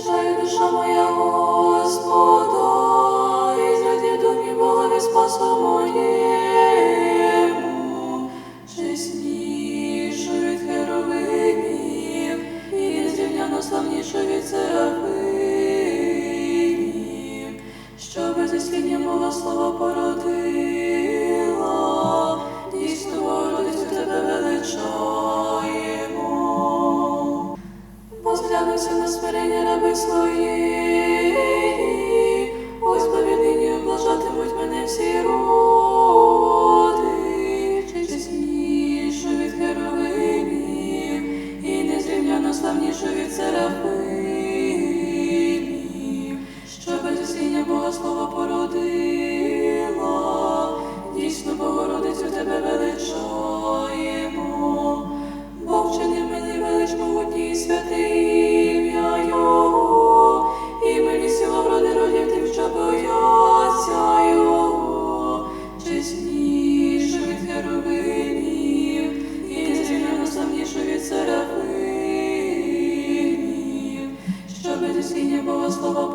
Величає душа моя Господа, і зрадів думі Богові спасу моєму, чеснішу від херовимів, і незрівняно славнішу від серафимів, велич могутній святий Його, і мені сила вроди родів тим, що бояться Його, від херовимів, і незрівняно славніше від серафимів, щоб без осіння Бога слова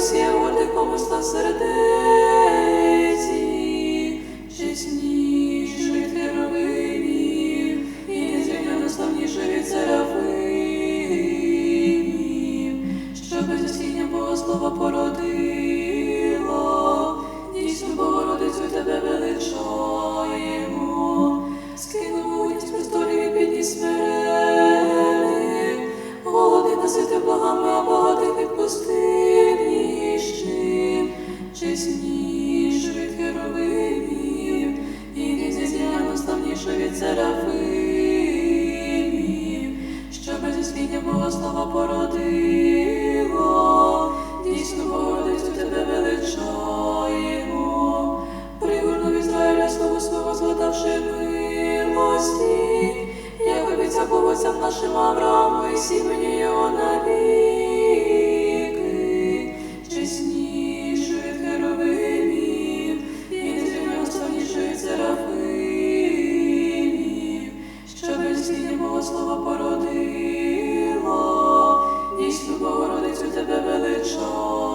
Росія гордих помисла сердеці, чесніше від херовимів, і незрівняно славніше від серафимів, що без осіння Бога слова породила, дійсно Богородицю тебе величаємо, скинув могутність просторів і підніс смирени, голоди насити чесніше від херовимів, і незрівняно славніше від серафимів, що без Бога слава породила, дійсно Богородицю тебе величаємо, пригорнув Ізраїля слово свого згадавши милості, як обіцяв Богоцям нашим Аврааму і сімені його навік. Слово, слово породило, дійсно Богородицю тебе величав.